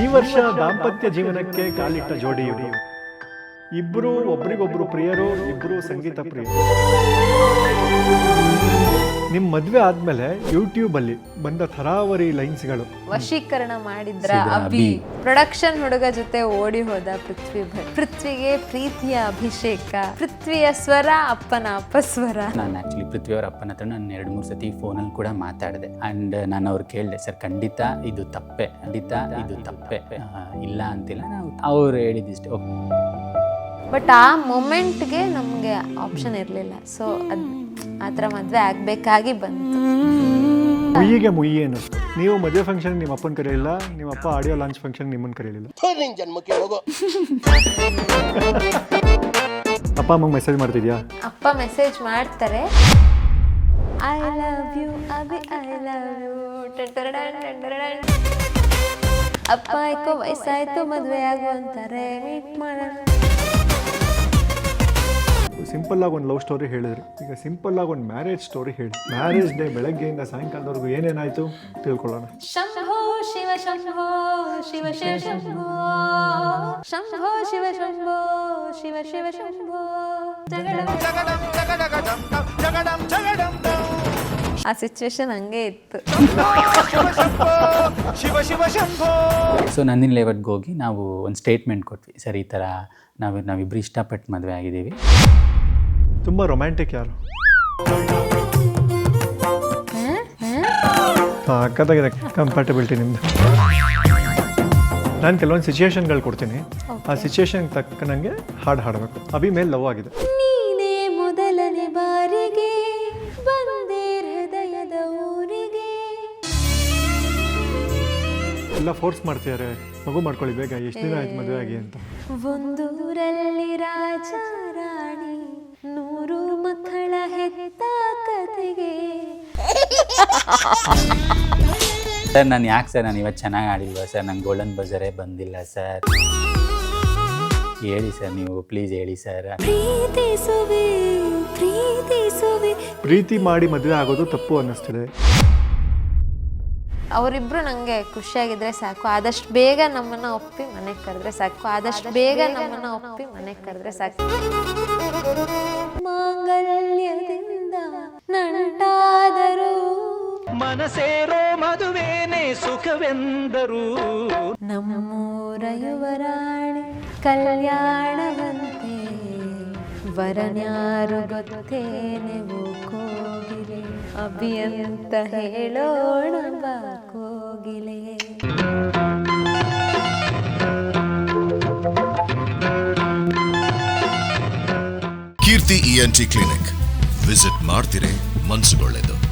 ಈ ವರ್ಷ ದಾಂಪತ್ಯ ಜೀವನಕ್ಕೆ ಕಾಲಿಟ್ಟ ಜೋಡಿ ಇಬ್ಬರು ಒಬ್ರಿಗೊಬ್ರು ಪ್ರಿಯರು ಇಬ್ಬರು ಸಂಗೀತ ಪ್ರಿಯರು. ನಿಮ್ ಮದ್ವೆ ಆದ್ಮೇಲೆ ಯೂಟ್ಯೂಬ್ ಅಲ್ಲಿ ಬಂದ ಥರಾವರಿ ಲೈನ್ಸ್ಗಳು ವಶೀಕರಣ ಮಾಡಿದ್ರ ಅಭಿ. ಪ್ರೊಡಕ್ಷನ್ ಹುಡುಗ ಜೊತೆ ಓಡಿ ಹೋದ ಪೃಥ್ವಿ ಭಟ್. ಪೃಥ್ವಿಗೆ ಪ್ರೀತಿಯ ಅಭಿಷೇಕ ಪೃಥ್ವಿಯ ಸ್ವರ ಅಪ್ಪನ ಅಪ್ಪ ಸ್ವರ ನಾನು ಆಕ್ಚುಲಿ ಪೃಥ್ವಿ ಅವರ ಅಪ್ಪನ ಹತ್ರ ನಾನು ಎರಡು ಮೂರು ಸತಿ ಫೋನಲ್ಲಿ ಕೂಡ ಮಾತಾಡಿದೆ. ಅಂಡ್ ನಾನು ಅವ್ರು ಕೇಳಿದೆ ಸರ್ ಖಂಡಿತ ಇದು ತಪ್ಪೆ ಖಂಡಿತ ಇದು ತಪ್ಪೆ. ಇಲ್ಲ ಅಂತಿಲ್ಲ ನಾವು ಅವ್ರು ಹೇಳಿದಿಷ್ಟೇ. ಬಟ್ ಆ ಮೊಮೆಂಟ್ಗೆ ನಮಗೆ ಆಪ್ಷನ್ ಇರಲಿಲ್ಲ. ಸೊ ಅದ್ ಆ ಥರ ಮದುವೆ ಆಗಬೇಕಾಗಿ ಬಂತು. ಮುಯ್ಯಿಗೆ ಮುಯ್ಯಿ ಏನು ನೀವು ಮದುವೆ ಫಂಕ್ಷನ್ ನಿಮ್ಮ ಅಪ್ಪನ ಕರೆಯಲಿಲ್ಲ ನಿಮ್ಮ ಅಪ್ಪ ಆಡಿಯೋ ಲಾಂಚ್ ಫಂಕ್ಷನ್ ನಿಮ್ಮನ್ನ ಕರೆಯಲಿಲ್ಲ ನಿನ್ ಜನ್ಮಕ್ಕೆ ಹೋಗೋ. ಅಪ್ಪ ಅಮ್ಮಂಗೆ ಮೆಸೇಜ್ ಮಾಡ್ತಿದ್ಯಾ? ಅಪ್ಪ ಮೆಸೇಜ್ ಮಾಡ್ತಾರೆ. I love you Abhi I love you ಅಪ್ಪ ಯಾಕೋ ವಯಸ್ಸಾಯ್ತು ಮದುವೆ ಆಗು ಅಂತಾರೆ ಮೀಟ್ ಮಾಡೋಣ. ಸಿಂಪಲ್ ಆಗಿ ಒಂದು ಲವ್ ಸ್ಟೋರಿ ಹೇಳಿದ್ರಿ. ಈಗ ಸಿಂಪಲ್ ಆಗಿ ಒಂದು ಮ್ಯಾರೇಜ್ ಸ್ಟೋರಿ ಹೇಳಿ. ಮ್ಯಾರೇಜ್ ಡೇ ಬೆಳಗ್ಗೆಯಿಂದ ಸಾಯಂಕಾಲದವರೆಗೂ ಏನೇನಾಯಿತು ತಿಳ್ಕೊಳ್ಳೋಣ. ಶಂಭೋ ಶಿವ ಶಂಭೋ ಶಿವ ಶಿವ ಶಂಭೋ. ಶಂಭೋ ಶಿವ ಶಂಭೋ ಶಿವ ಶಿವ ಶಂಭೋ. ಆ ಸಿಚುವೇಶನ್ ಹಂಗೆ ಇತ್ತು. ಸೊ ನಂದಿನ ಲೇವಟ್ಗೆ ಹೋಗಿ ನಾವು ಒಂದು ಸ್ಟೇಟ್ಮೆಂಟ್ ಕೊಟ್ವಿ. ಸರ್ ಈ ಥರ ನಾವು ನಾವಿಬ್ಬರು ಇಷ್ಟಪಟ್ಟು ಮದುವೆ ಆಗಿದ್ದೀವಿ. ತುಂಬ ರೊಮ್ಯಾಂಟಿಕ್ ಯಾರು? ಅಕ್ಕದಾಗಿದೆ ಕಂಫರ್ಟಬಿಲಿಟಿ ನಿಮ್ದು. ನಾನು ಕೆಲವೊಂದು ಸಿಚುಯೇಷನ್ಗಳು ಕೊಡ್ತೀನಿ. ಆ ಸಿಚುಯೇಷನ್ ತಕ್ಕನಂಗೆ ಹಾಡು ಹಾಡಬೇಕು. ಅಭಿ ಮೇಲೆ ಲವ್ ಆಗಿದೆ. ನೀನೇ ಮೊದಲನೇ ಬಾರಿಗೆ ಬಂದೆ ಹೃದಯದ ಊರಿಗೆ. ಎಲ್ಲ ಫೋರ್ಸ್ ಮಾಡ್ತಿದ್ದಾರೆ. ಮಗು ಮಾಡ್ಕೊಳ್ಳಿ ಬೇಗ ಎಷ್ಟು ದಿನ ಆಯ್ತು ಮದುವೆ ಆಗಿ ಅಂತ. ಒಂದೂರಲ್ಲಿ ರಾಜ ಸರ್ ನಾನು ಯಾಕೆ ಸರ್? ನಾನು ಇವತ್ತು ಚೆನ್ನಾಗಿ ಆಡಿಲ್ವ ಸರ್? ನಂಗೆ ಗೋಲ್ಡನ್ ಬಜರೇ ಬಂದಿಲ್ಲ ಸರ್. ಹೇಳಿ ಸರ್ ನೀವು ಪ್ಲೀಸ್ ಹೇಳಿ ಸರ್. ಪ್ರೀತಿಸುವೆ ಪ್ರೀತಿಸುವೆ ಪ್ರೀತಿ ಮಾಡಿ ಮದುವೆ ಆಗೋದು ತಪ್ಪು ಅನ್ನಿಸ್ತದೆ. ಅವರಿಬ್ರು ನಂಗೆ ಖುಷಿಯಾಗಿದ್ರೆ ಸಾಕು. ಆದಷ್ಟು ಬೇಗ ನಮ್ಮನ್ನ ಒಪ್ಪಿ ಮನೆಗೆ ಕರೆದ್ರೆ ಸಾಕು. ಆದಷ್ಟು ಬೇಗ ನಮ್ಮನ್ನ ಒಪ್ಪಿ ಮನೆಗೆ ಕರೆದ್ರೆ ಸಾಕು. ಮಾಂಗಲ್ಯದಿಂದ ಮನಸೇರೋ ಮದುವೆನೆ ಸುಖವೆಂದರು. ನಮ್ಮೂರ ಯುವರಾಣಿ ಕಲ್ಯಾಣವಂತೆ ವರನ್ಯಾರು ಗೊತ್ತೇನೆ ಕೋಗಿಲೆ ಅಭಿಯಂತ ಹೇಳೋಣ ಬಾ ಕೋಗಿಲೆ. Keerthi ENT clinic. ವಿಸಿಟ್ ಮಾಡ್ತಿರೇ ಮನ್ಸುಗೊಳ್ಳೆದು.